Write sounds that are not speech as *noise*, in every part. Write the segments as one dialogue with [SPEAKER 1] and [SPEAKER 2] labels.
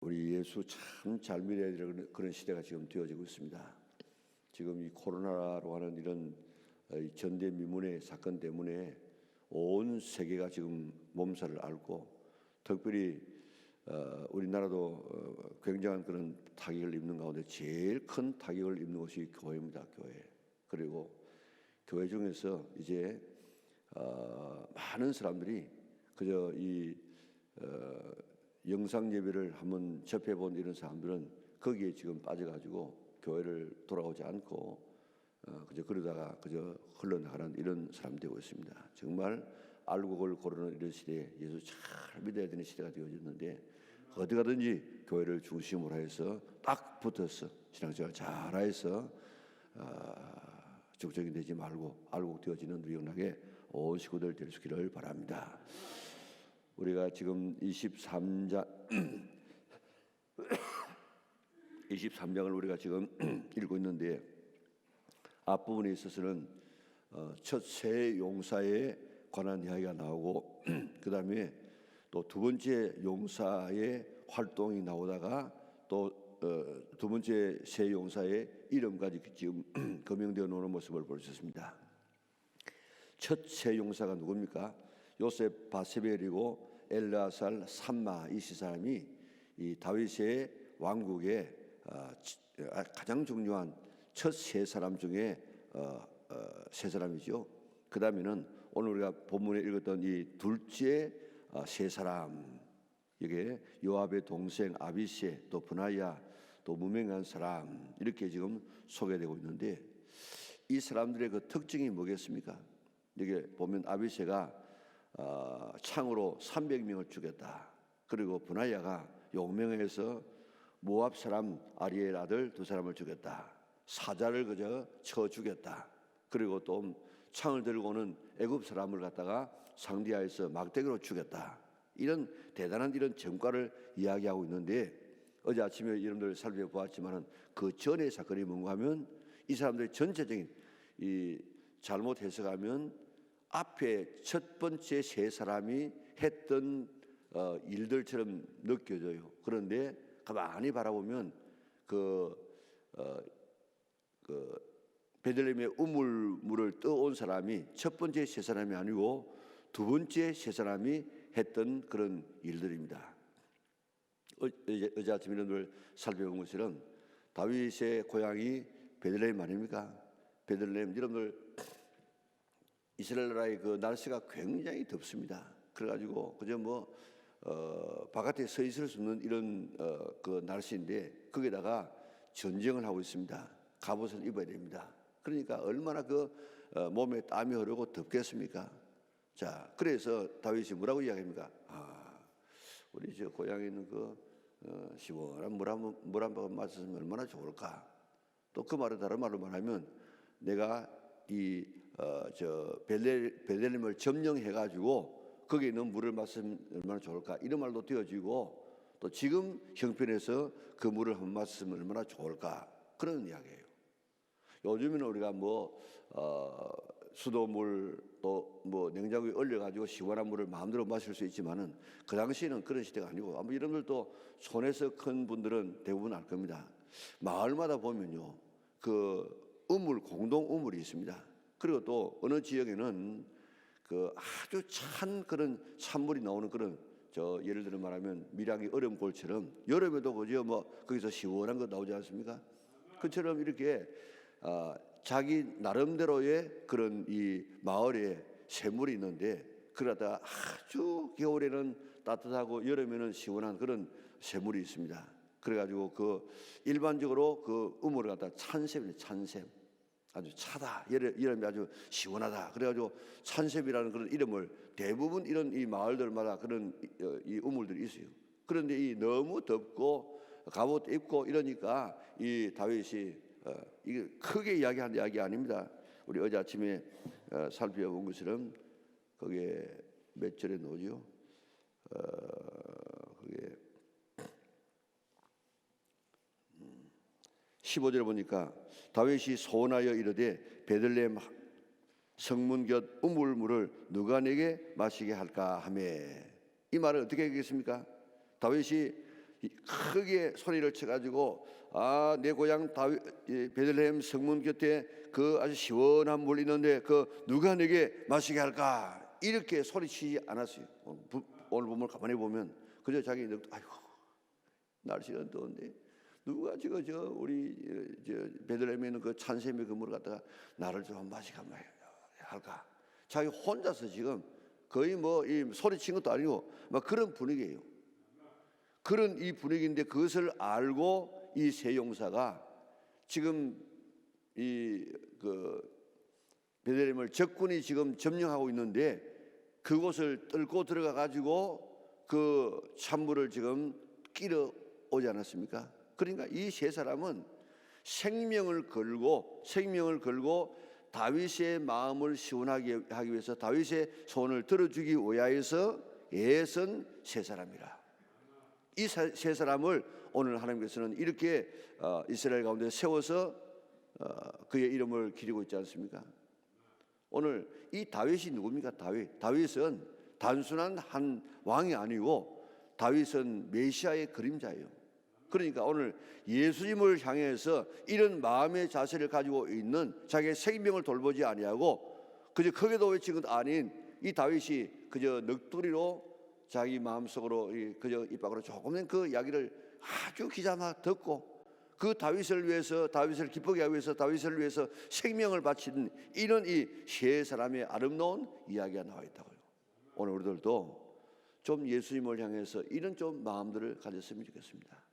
[SPEAKER 1] 우리 예수 참 잘 믿어야 되는 그런 시대가 지금 되어지고 있습니다. 지금 이 코로나로 하는 이런 어, 이 전대미문의 사건 때문에 온 세계가 지금 몸살을 앓고 특별히 어, 우리나라도 어, 굉장한 그런 타격을 입는 가운데 제일 큰 타격을 입는 것이 교회입니다. 교회. 그리고 교회 중에서 이제 어, 많은 사람들이 그저 이 어, 영상 예배를 한번 접해본 이런 사람들은 거기에 지금 빠져가지고 교회를 돌아오지 않고 어, 그저 그러다가 그저 흘러나가는 이런 사람 되고 있습니다. 정말 알곡을 고르는 이런 시대에 예수 잘 믿어야 되는 시대가 되어졌는데 어디 가든지 교회를 중심으로 해서 딱 붙어서 신앙생활 잘 해서 어, 죽적이 되지 말고 알곡 되어지는 영락의 온 식구들 될 수 있기를 바랍니다. 우리가 지금 23장 23장을 *clears throat* 우리가 지금 *clears throat* 읽고 있는데 앞부분에 있어서는 어, 첫새 용사에 관한 이야기가 나오고 *clears throat* 그 다음에 또 두 번째 용사의 활동이 나오다가 또 두 번째 새 용사의 이름까지 지금 거명되어 놓는 모습을 볼수 있습니다. 첫 새 용사가 누굽니까? 요셉 바세벨이고 엘라살 삼마 이 세 사람이 이 다윗의 왕국의 어, 치- 아, 가장 중요한 첫 세 사람 중에 어, 어, 세 사람이죠. 그 다음에는 오늘 우리가 본문에 읽었던 이 둘째 어, 세 사람 이게 요압의 동생 아비세 또 분하야 또 무명한 사람 이렇게 지금 소개되고 있는데 이 사람들의 그 특징이 뭐겠습니까? 여기 보면 아비세가 어, 창으로 300명을 죽였다. 그리고 분하야가 용명해서 모압 사람 아리엘 아들 두 사람을 죽였다. 사자를 그저 쳐 죽였다. 그리고 또 창을 들고는 애굽 사람을 갖다가 상디아에서 막대기로 죽였다. 이런 대단한 이런 전과를 이야기하고 있는데 어제 아침에 여러분들 살펴보았지만은 그 전의 사건이 뭔가 하면 이 사람들의 전체적인 이 잘못 해석하면 앞에 첫 번째 세 사람이 했던 어, 일들처럼 느껴져요. 그런데 가만히 바라보면 그, 어, 그 베들레헴의 우물물을 떠온 사람이 첫 번째 세 사람이 아니고 두 번째 세 사람이 했던 그런 일들입니다. 어, 어제, 어제 아침 이런들 살펴본 것처럼 다윗의 고향이 베들레헴 아닙니까? 베들레헴 여러분들 이스라엘 나라의 그 날씨가 굉장히 덥습니다. 그래가지고 그저 뭐 어, 바깥에 서 있을 수 없는 이런 어, 그 날씨인데 거기다가 전쟁을 하고 있습니다. 갑옷을 입어야 됩니다. 그러니까 얼마나 그 어, 몸에 땀이 흐르고 덥겠습니까? 자, 그래서 다윗이 뭐라고 이야기합니까? 아, 우리 저 고향에 있는 그 어, 시원한 물한 물한 번 마셨으면 얼마나 좋을까? 또 그 말을 다른 말로 말하면 내가 이 어, 저 벨레 벨레림을 점령해 가지고 거기에 있는 물을 마시면 얼마나 좋을까? 이런 말도 되어지고 또 지금 형편에서 그 물을 한 마시면 얼마나 좋을까? 그런 이야기예요. 요즘에는 우리가 뭐 어, 수도물 또 뭐 냉장고에 얼려 가지고 시원한 물을 마음대로 마실 수 있지만은 그 당시에는 그런 시대가 아니고 아마 여러분들도 손에서 큰 분들은 대부분 알 겁니다. 마을마다 보면요 그 우물 공동 우물이 있습니다. 그리고 또 어느 지역에는 그 아주 찬 그런 산물이 나오는 그런 저 예를 들어 말하면 밀양의 얼음 골처럼 여름에도 그죠 뭐 거기서 시원한 거 나오지 않습니까? 그처럼 이렇게 아, 자기 나름대로의 그런 이 마을에 샘물이 있는데 그러다 아주 겨울에는 따뜻하고 여름에는 시원한 그런 샘물이 있습니다. 그래가지고 그 일반적으로 그 우물을 갖다 찬샘이 찬샘 아주 차다 여름이 아주 시원하다 그래가지고 찬샘이라는 그런 이름을 대부분 이런 이 마을들마다 그런 이, 어, 이 우물들이 있어요. 그런데 이 너무 덥고 갑옷 입고 이러니까 이 다윗이 어, 이게 크게 이야기한 이야기 아닙니다. 우리 어제 아침에 어, 살펴본 것처럼 그게 몇 절에 나오죠? 어, 그게 15절에 보니까 다윗이 소원하여 이르되 베들레헴 성문 곁 우물물을 누가 내게 마시게 할까 하매 이 말을 어떻게 하겠습니까? 다윗이 이 크게 소리를 쳐가지고 아 내 고향 다윗 이 베들레헴 성문 곁에 그 아주 시원한 물 있는데 그 누가 내게 마시게 할까 이렇게 소리치지 않았어요. 오늘, 부, 오늘 본문 가만히 보면 그저 자기 늙 아이고 날씨는 더운데 누가 지금 저 우리 저 베들레헴에 있는 그 찬샘의 그 물을 갖다가 나를 좀 한번 할까? 자기 혼자서 지금 거의 뭐 이 소리친 것도 아니고 막 그런 분위기예요. 그런 이 분위기인데 그것을 알고 이 세 용사가 지금 이그 베들레헴을 적군이 지금 점령하고 있는데 그곳을 뚫고 들어가 가지고 그 찬물을 지금 끼러 오지 않았습니까? 그러니까 이 세 사람은 생명을 걸고 생명을 걸고 다윗의 마음을 시원하게 하기 위해서 다윗의 손을 들어주기 위하여서 애선 세 사람이라. 이 세 사람을 오늘 하나님께서는 이렇게 어, 이스라엘 가운데 세워서 어, 그의 이름을 기리고 있지 않습니까? 오늘 이 다윗이 누굽니까? 다윗. 다윗은 단순한 한 왕이 아니고 다윗은 메시아의 그림자예요. 그러니까 오늘 예수님을 향해서 이런 마음의 자세를 가지고 있는 자기의 생명을 돌보지 아니하고 그저 크게 도 외친 것 아닌 이 다윗이 그저 넋두리로 자기 마음속으로 이 그저 입 밖으로 조금은 그 이야기를 아주 기자마 듣고 그 다윗을 위해서 다윗을 기쁘게 하기 위해서 다윗을 위해서 생명을 바친 이런 이 세 사람의 아름다운 이야기가 나와 있다고요. 오늘 우리들도 좀 예수님을 향해서 이런 좀 마음들을 가졌으면 좋겠습니다.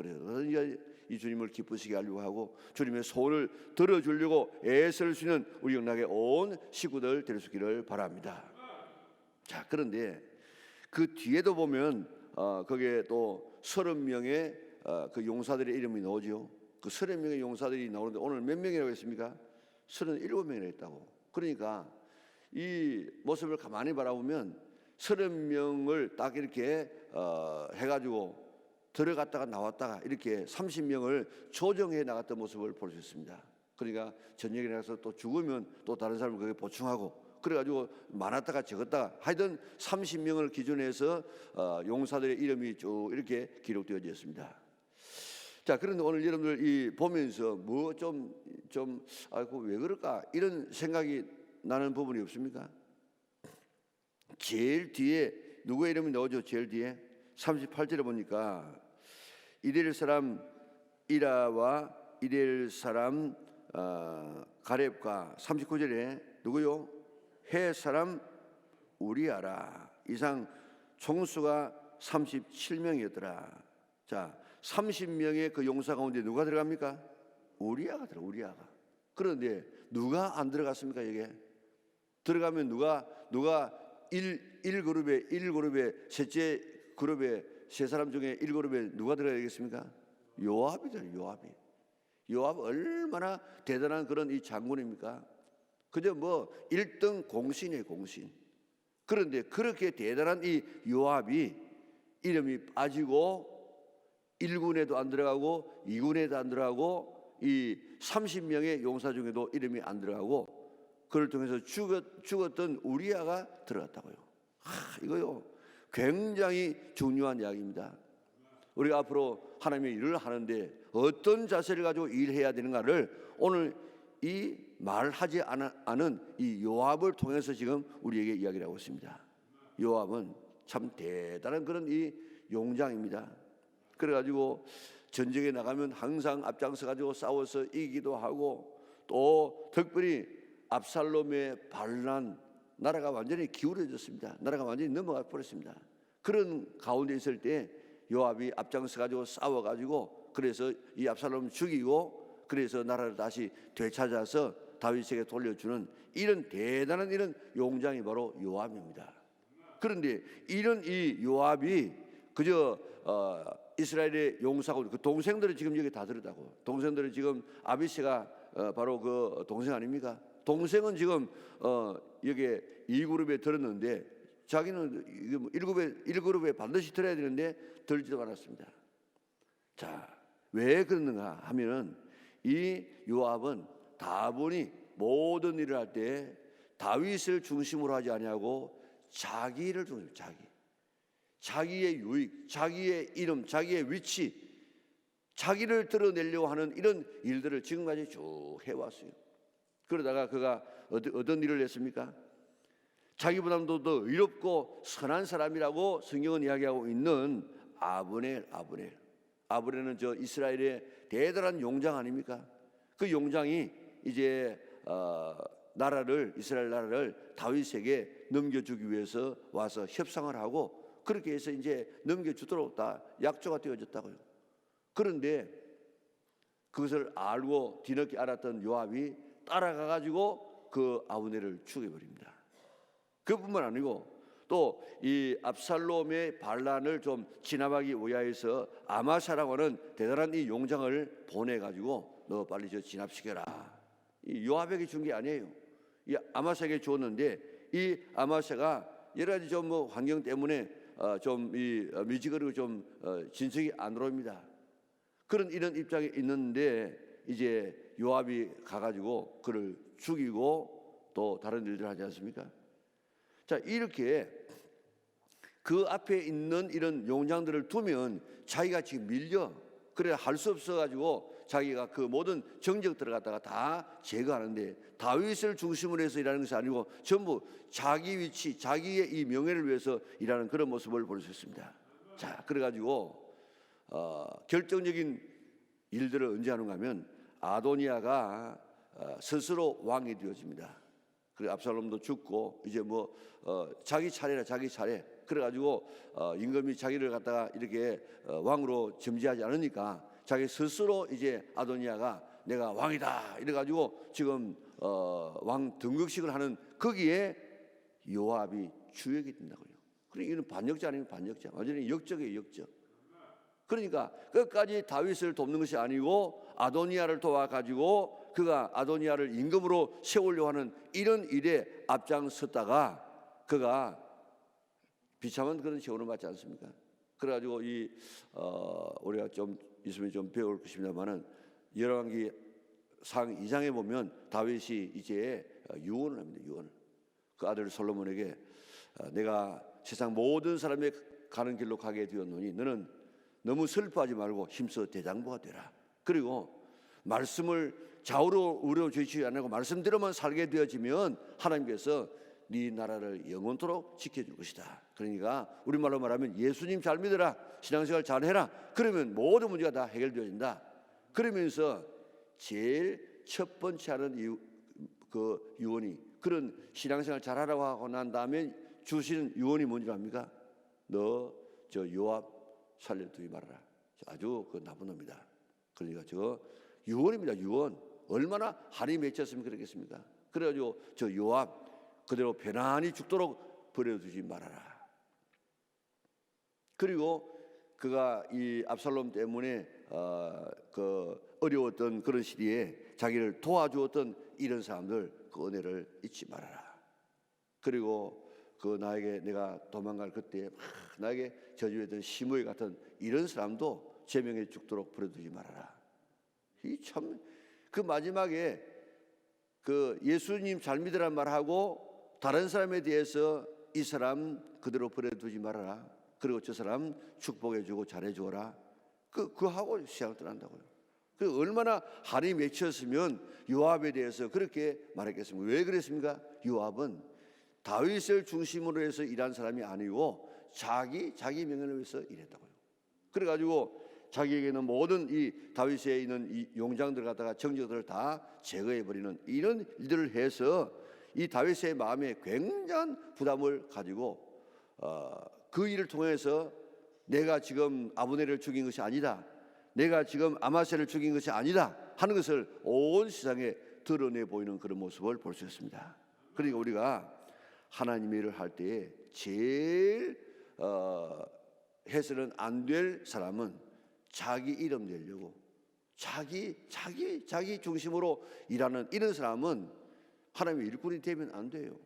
[SPEAKER 1] 그래서 이 주님을 기쁘시게 하려고 하고 주님의 손을 들어주려고 애쓸 수 있는 우리 영락의 온 식구들 있기를 바랍니다. 자 그런데 그 뒤에도 보면 어, 거기에 또 서른 명의 어, 그 용사들의 이름이 나오죠. 그 서른 명의 용사들이 나오는데 오늘 몇 명이라고 했습니까? 서른 일곱 명이라 했다고. 그러니까 이 모습을 가만히 바라보면 서른 명을 딱 이렇게 어, 해가지고 들어갔다가 나왔다가 이렇게 30명을 조정해 나갔던 모습을 볼 수 있습니다. 그러니까 전쟁에 나가서 또 죽으면 또 다른 사람을 거기에 보충하고 그래가지고 많았다가 적었다가 하여튼 30명을 기준 해서 어, 용사들의 이름이 쭉 이렇게 기록되어져 있습니다. 자 그런데 오늘 여러분들 이 보면서 뭐 좀 좀 아이고 왜 그럴까 이런 생각이 나는 부분이 없습니까? 제일 뒤에 누구의 이름이 나오죠? 제일 뒤에 38절에 보니까 이레일 사람 이라와 이레일 사람 어, 가렙과 39절에 누구요? 해 사람 우리아라 이상 총수가 37명이었더라. 자, 30명의 그 용사 가운데 누가 들어갑니까? 우리아가 들어 우리아가. 그런데 누가 안 들어갔습니까, 여기에? 들어가면 누가 누가 1, 1그룹에 1그룹에 셋째 그룹에 세 사람 중에 1그룹에 누가 들어야 되겠습니까? 요압이죠, 요압이. 요압 얼마나 대단한 그런 이 장군입니까? 그저 뭐 1등 공신이에요, 공신. 그런데 그렇게 대단한 이 요압이 이름이 빠지고 1군에도 안 들어가고 2군에도 안 들어가고 이 30명의 용사 중에도 이름이 안 들어가고 그를 통해서 죽었, 죽었던 우리아가 들어갔다고요. 하, 이거요. 굉장히 중요한 이야기입니다. 우리가 앞으로 하나님의 일을 하는데 어떤 자세를 가지고 일해야 되는가를 오늘 이 말하지 않은 이 요압을 통해서 지금 우리에게 이야기를 하고 있습니다. 요압은 참 대단한 그런 이 용장입니다. 그래가지고 전쟁에 나가면 항상 앞장서 가지고 싸워서 이기도 하고 또 특별히 압살롬의 반란 나라가 완전히 기울어졌습니다. 나라가 완전히 넘어가 버렸습니다. 그런 가운데 있을 때 요압이 앞장서 가지고 싸워 가지고 그래서 이 압살롬 죽이고 그래서 나라를 다시 되찾아서 다윗에게 돌려주는 이런 대단한 이런 용장이 바로 요압입니다. 그런데 이런 이 요압이 그저 어, 이스라엘의 용사고 그 동생들이 지금 여기 다 들었다고. 동생들은 지금 아비시가 어, 바로 그 동생 아닙니까? 동생은 지금 어, 여기 이 그룹에 들었는데 자기는 이게 뭐 일그룹에 일그룹에 반드시 들어야 되는데 들지도 않았습니다. 자, 왜 그러는가 하면은 이 요압은 다분히 모든 일을 할 때 다윗을 중심으로 하지 아니하고 자기를 중심 자기 자기의 유익, 자기의 이름, 자기의 위치, 자기를 드러내려고 하는 이런 일들을 지금까지 쭉 해왔어요. 그러다가 그가 어떤, 일을 했습니까? 자기보다도 더 의롭고 선한 사람이라고 성경은 이야기하고 있는 아브넬, 아브넬. 아브넬은 저 이스라엘의 대단한 용장 아닙니까? 그 용장이 이제 어, 나라를 이스라엘 나라를 다윗에게 넘겨주기 위해서 와서 협상을 하고 그렇게 해서 이제 넘겨주도록 다 약조가 되어졌다고요. 그런데 그것을 알고 뒤늦게 알았던 요압이 따라가 가지고 그 아브넬을 죽여버립니다. 그뿐만 아니고 또 이 압살롬의 반란을 좀 진압하기 위하여서 아마샤라고 하는 대단한 이 용장을 보내 가지고 너 빨리 저 진압시켜라. 이 요압에게 준 게 아니에요. 이 아마샤에게 줬는데 이 아마샤가 여러 가지 좀 뭐 환경 때문에 어 좀이 미지거리고 좀 어 진척이 안 들어옵니다. 그런 이런 입장에 있는데 이제 요압이 가가지고 그를 죽이고 또 다른 일들 하지 않습니까? 자 이렇게 그 앞에 있는 이런 용장들을 두면 자기가 지금 밀려 그래 할 수 없어 가지고 자기가 그 모든 정적 들어갔다가 다 제거하는데 다윗을 중심으로 해서 일하는 것이 아니고 전부 자기 위치 자기의 이 명예를 위해서 일하는 그런 모습을 볼 수 있습니다. 자 그래 가지고 어, 결정적인 일들을 언제 하는가 하면 아도니아가 어, 스스로 왕이 되어집니다. 그리고 압살롬도 죽고 이제 뭐 어, 자기 차례라 자기 차례. 그래가지고 어, 임금이 자기를 갖다가 이렇게 어, 왕으로 점지하지 않으니까 자기 스스로 이제 아도니아가 내가 왕이다 이래가지고 지금 어, 왕 등극식을 하는 거기에 요압이 주역이 된다고요. 그러니까 이는 반역자 아니면 반역자. 완전히 역적이에요 역적. 그러니까 끝까지 다윗을 돕는 것이 아니고 아도니아를 도와 가지고 그가 아도니아를 임금으로 세우려고 하는 이런 일에 앞장섰다가 그가 비참한 그런 세월을 맞지 않습니까? 그래가지고 이 어, 우리가 좀 있으면 좀 배울 것입니다만은 열왕기 상 2장에 보면 다윗이 이제 유언을 합니다. 유언을 그 아들 솔로몬에게 어, 내가 세상 모든 사람의 가는 길로 가게 되었노니 너는 너무 슬퍼하지 말고 힘써 대장부가 되라. 그리고 말씀을 좌우로 우려 주시지 않고 말씀대로만 살게 되어지면 하나님께서 네 나라를 영원토록 지켜줄 것이다. 그러니까 우리말로 말하면 예수님 잘 믿어라. 신앙생활 잘 해라. 그러면 모든 문제가 다 해결되어진다. 그러면서 제일 첫 번째 하는 유, 그 유언이 그런 신앙생활 잘하라고 하고 난 다음에 주시는 유언이 뭔지 압니까? 너 저 요압 살려두지 말아라. 아주 그 나쁜 놈이다. 그러니까 저 유언입니다. 유언. 얼마나 한이 맺혔으면 그러겠습니까? 그래가지고 저 요압 그대로 편안히 죽도록 버려두지 말아라. 그리고 그가 이 압살롬 때문에 어, 그 어려웠던 그런 시기에 자기를 도와주었던 이런 사람들 그 은혜를 잊지 말아라. 그리고 그 나에게 내가 도망갈 그때 막 나에게 저주했던 시므이 같은 이런 사람도 제명에 죽도록 버려두지 말아라. 이 참 그 마지막에 그 예수님 잘 믿으란 말하고 다른 사람에 대해서 이 사람 그대로 버려두지 말아라. 그리고 저 사람 축복해주고 잘해주어라. 그, 그 하고 시작을 떠난다고요. 그 얼마나 한이 맺혔으면 요압에 대해서 그렇게 말했겠습니까? 왜 그랬습니까? 요압은 다윗을 중심으로 해서 일한 사람이 아니고 자기 자기 명예를 위해서 일했다고요. 그래가지고 자기에게는 모든 이 다윗에 있는 이 용장들 갖다가 정적들을 다 제거해 버리는 이런 일들을 해서 이 다윗의 마음에 굉장한 부담을 가지고 어, 그 일을 통해서 내가 지금 아브넬을 죽인 것이 아니다. 내가 지금 아마셀을 죽인 것이 아니다 하는 것을 온 세상에 드러내 보이는 그런 모습을 볼 수 있습니다. 그러니까 우리가 하나님 일을 할 때에 제일 어, 해서는 안 될 사람은 자기 이름 내려고 자기 자기 자기 중심으로 일하는 이런 사람은 하나님의 일꾼이 되면 안 돼요.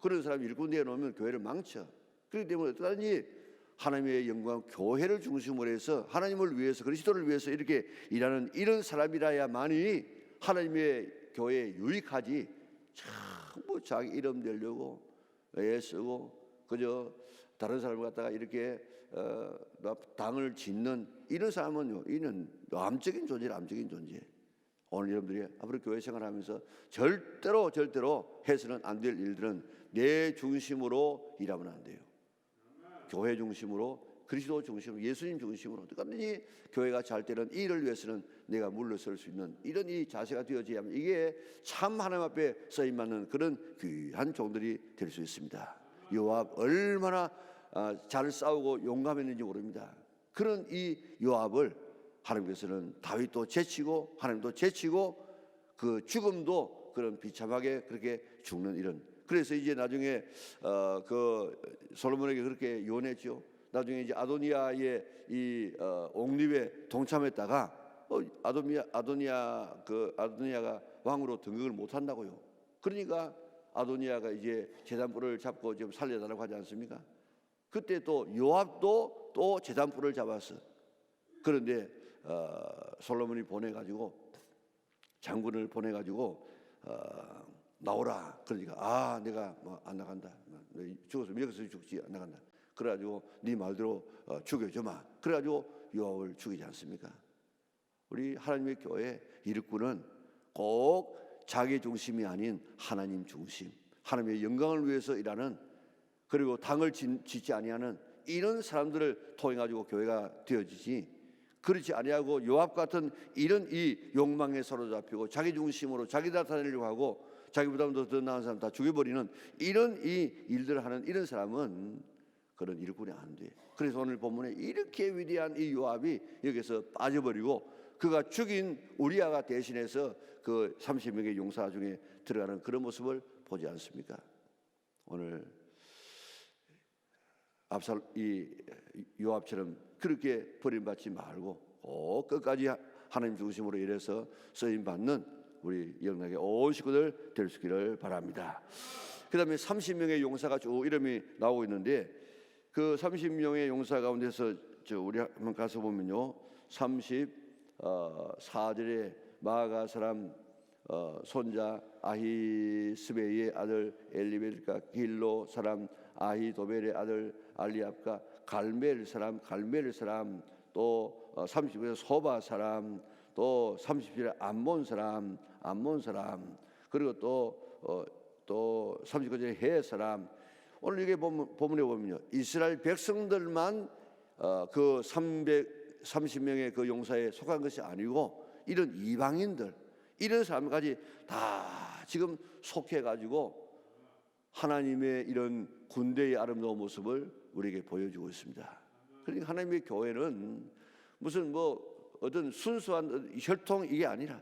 [SPEAKER 1] 그런 사람이 일꾼 되어 놓으면 교회를 망쳐. 그렇기 때문에 어떠하든지 하나님의 영광 교회를 중심으로 해서 하나님을 위해서 그리스도를 위해서 이렇게 일하는 이런 사람이라야만이 하나님의 교회에 유익하지. 전부 자기 이름 내려고 애 쓰고 그저 다른 사람을 갖다가 이렇게 어, 당을 짓는 이런 사람은요, 이는 암적인 존재, 암적인 존재. 오늘 여러분들이 앞으로 교회 생활하면서 절대로 절대로 해서는 안 될 일들은 내 중심으로 일하면 안 돼요. 교회 중심으로 그리스도 중심으로 예수님 중심으로 어떻게든지 교회가 잘 되는 이 일을 위해서는 내가 물러설 수 있는 이런 이 자세가 되어져야 하면 이게 참 하나님 앞에 쓰임 받는 그런 귀한 종들이 될 수 있습니다. 요압 얼마나 아, 잘 싸우고 용감했는지 모릅니다. 그런 이 요압을 하나님께서는 다윗도 제치고 하나님도 제치고 그 죽음도 그런 비참하게 그렇게 죽는 이런 그래서 이제 나중에 어, 그 솔로몬에게 그렇게 요원했죠. 나중에 이제 아도니아의 이 어, 옹립에 동참했다가 어, 아도니아 아도니아 그 아도니아가 왕으로 등극을 못 한다고요. 그러니까 아도니아가 이제 재단불을 잡고 좀 살려달라고 하지 않습니까? 그때 또 요압도 또 재단불을 잡았어. 그런데 어, 솔로몬이 보내가지고 장군을 보내가지고 어, 나오라. 그러니까 아 내가 뭐 안 나간다. 너 죽어서 여기서 죽지 안 나간다. 그래가지고 네 말대로 어, 죽여줘마. 그래가지고 요압을 죽이지 않습니까? 우리 하나님의 교회 일꾼은 꼭 자기 중심이 아닌 하나님 중심, 하나님의 영광을 위해서 일하는 그리고 당을 짓- 짓지 아니하는 이런 사람들을 통해 가지고 교회가 되어지지. 그렇지 아니하고 요압 같은 이런 이 욕망에 사로잡히고 자기 중심으로 자기 나타내려고 하고 자기보다도 더 나은 사람 다 죽여버리는 이런 이 일들을 하는 이런 사람은 그런 일꾼이 안 돼. 그래서 오늘 본문에 이렇게 위대한 이 요압이 여기서 빠져버리고 그가 죽인 우리아가 대신해서 그 30명의 용사 중에 들어가는 그런 모습을 보지 않습니까? 오늘 압살 이 요압처럼 그렇게 버림받지 말고 꼭 끝까지 하나님 중심으로 일해서 쓰임 받는 우리 영락의 온 식구들 될 수 있기를 바랍니다. 그다음에 30명의 용사가 쭉 이름이 나오고 있는데 그 30명의 용사 가운데서 저 우리 한번 가서 보면요. 34절에 마가 사람 어, 손자 아히스베의 아들 엘리벨과 길로 사람 아히도벨의 아들 알리압과 갈멜 사람 갈멜 사람 또 어, 30절에 소바 사람 또 30절에 암몬 사람 암몬 사람 그리고 또 어, 또 39절에 해 사람. 오늘 이게 보면, 본문에 보면요. 이스라엘 백성들만 어, 그 330명의 그 용사에 속한 것이 아니고 이런 이방인들 이런 사람까지 다 지금 속해 가지고 하나님의 이런 군대의 아름다운 모습을 우리에게 보여주고 있습니다. 그러니까 하나님의 교회는 무슨 뭐 어떤 순수한 혈통 이게 아니라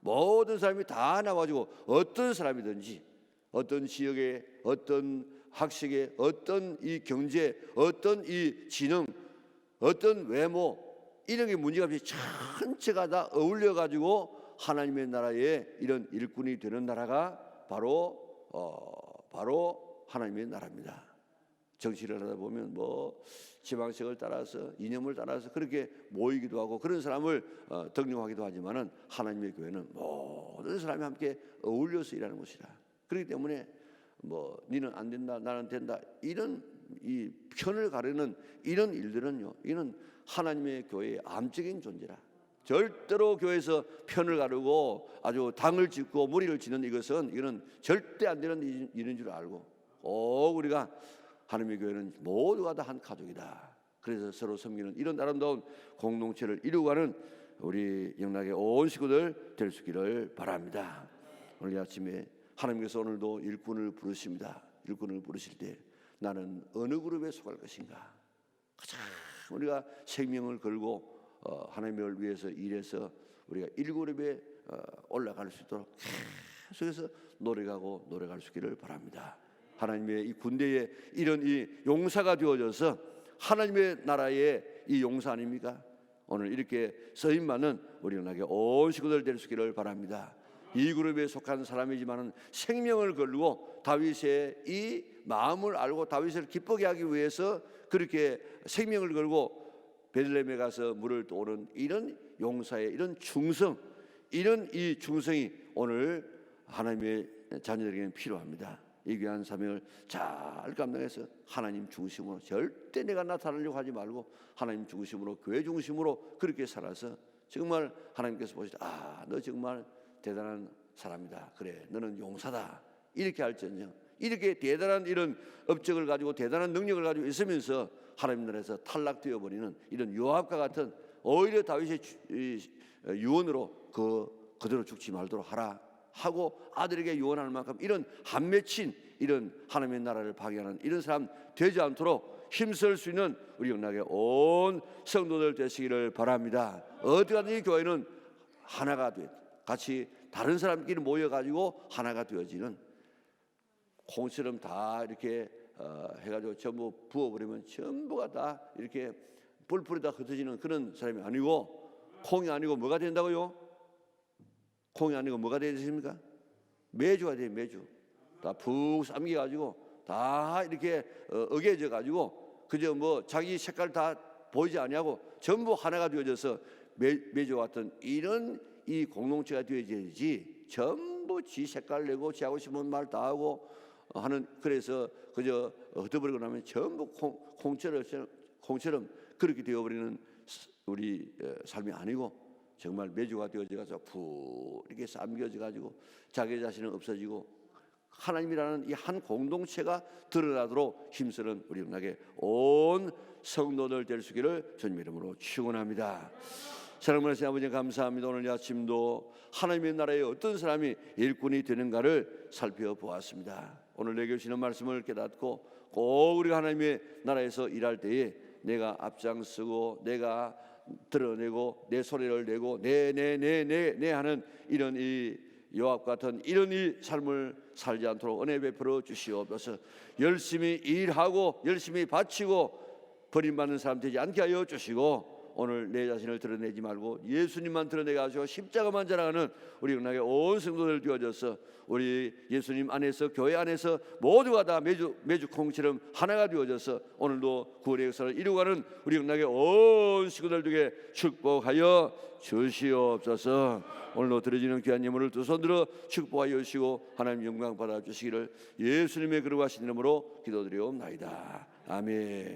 [SPEAKER 1] 모든 사람이 다 나와가지고 어떤 사람이든지 어떤 지역에 어떤 학식에 어떤 이 경제 어떤 이 지능 어떤 외모 이런 게 문제가 없이 전체가 다 어울려 가지고 하나님의 나라에 이런 일꾼이 되는 나라가 바로 어 바로 하나님의 나라입니다. 정치를 하다 보면 뭐 지방색을 따라서 이념을 따라서 그렇게 모이기도 하고 그런 사람을 어, 등용하기도 하지만은 하나님의 교회는 모든 사람이 함께 어울려서 일하는 것이라. 그렇기 때문에 뭐 니는 안 된다 나는 된다 이런 이 편을 가르는 이런 일들은요 이는 하나님의 교회의 암적인 존재라. 절대로 교회에서 편을 가르고 아주 당을 짓고 무리를 짓는 이것은 이거는 절대 안 되는 일- 일인 줄 알고 꼭 우리가 하나님의 교회는 모두가 다 한 가족이다. 그래서 서로 섬기는 이런 아름다운 공동체를 이루어가는 우리 영락의 온 식구들 될 수 있기를 바랍니다. 오늘 이 아침에 하나님께서 오늘도 일꾼을 부르십니다. 일꾼을 부르실 때 나는 어느 그룹에 속할 것인가? 가장 우리가 생명을 걸고 어, 하나님을 위해서 일해서 우리가 일그룹에 어, 올라갈 수 있도록 계속해서 노력하고 노력할 수 있기를 바랍니다. 하나님의 이 군대에 이런 이 용사가 되어져서 하나님의 나라의 이 용사 아닙니까? 오늘 이렇게 받는 우리 연락의 온 식구들 될 수 있기를 바랍니다. 이 그룹에 속한 사람이지만은 생명을 걸고 다윗의 이 마음을 알고 다윗을 기쁘게 하기 위해서 그렇게 생명을 걸고 베들레헴에 가서 물을 떠오른 이런 용사의 이런 충성, 이런 이 충성이 오늘 하나님의 자녀들에게는 필요합니다. 이 귀한 사명을 잘 감당해서 하나님 중심으로 절대 내가 나타나려고 하지 말고 하나님 중심으로 교회 중심으로 그렇게 살아서 정말 하나님께서 보시다 아 너 정말 대단한 사람이다. 그래 너는 용사다. 이렇게 할지언정. 이렇게 대단한 이런 업적을 가지고 대단한 능력을 가지고 있으면서 하나님 나라에서 탈락되어 버리는 이런 요압과 같은 오히려 다윗의 유언으로 그 그대로 죽지 말도록 하라 하고 아들에게 유언할 만큼 이런 한 맺힌 이런 하나님의 나라를 파괴하는 이런 사람 되지 않도록 힘쓸 수 있는 우리 영락의 온 성도들 되시기를 바랍니다. 어디 가든 이 교회는 하나가 돼. 같이 다른 사람끼리 모여 가지고 하나가 되어지는 콩처럼 다 이렇게 어, 해가지고 전부 부어버리면 전부가 다 이렇게 뿔뿔이 다 흩어지는 그런 사람이 아니고 콩이 아니고 뭐가 된다고요? 콩이 아니고 뭐가 되십니까? 매주가 돼요 매주 다 푹 삼겨가지고 다 이렇게 어, 어겨져 가지고 그저 뭐 자기 색깔 다 보이지 아니하고 전부 하나가 되어져서 매, 매주 같은 이런 이 공동체가 되어져야지 전부 지 색깔 내고 지 하고 싶은 말 다 하고 어, 하는 그래서 그저 흩어버리고 나면 전부 콩, 콩처럼 콩처럼 그렇게 되어버리는 스- 우리 어, 삶이 아니고 정말 매주가 되어져 가서 푹 이렇게 삼겨져 가지고 자기 자신은 없어지고 하나님이라는 이 한 공동체가 드러나도록 힘쓰는 우리 영락의 온 성도들 될 수 있기를 주님 이름으로 축원합니다. 사랑하는 아버지 감사합니다. 오늘 이 아침도 하나님의 나라에 어떤 사람이 일꾼이 되는가를 살펴보았습니다. 오늘 내게 주시는 말씀을 깨닫고 꼭 우리가 하나님의 나라에서 일할 때에 내가 앞장서고 내가 드러내고 내 소리를 내고 내 내 내 내 내 하는 이런 이 요압 같은 이런 이 삶을 살지 않도록 은혜 베풀어 주시옵소서. 열심히 일하고 열심히 바치고 버림받는 사람 되지 않게 하여 주시고 오늘 내 자신을 드러내지 말고 예수님만 드러내게 하시고 십자가만 자랑하는 우리 영락의 온 성도들 되어져서 우리 예수님 안에서 교회 안에서 모두가 다 매주 매주 콩처럼 하나가 되어져서 오늘도 구원의 역사를 이루어가는 우리 영락의 온 식구들 중에 축복하여 주시옵소서. 오늘도 드려지는 귀한 예물을 두 손 들어 축복하여 주시고 하나님 영광 받아 주시기를 예수님의 그러하신 이름으로 기도드리옵나이다. 아멘.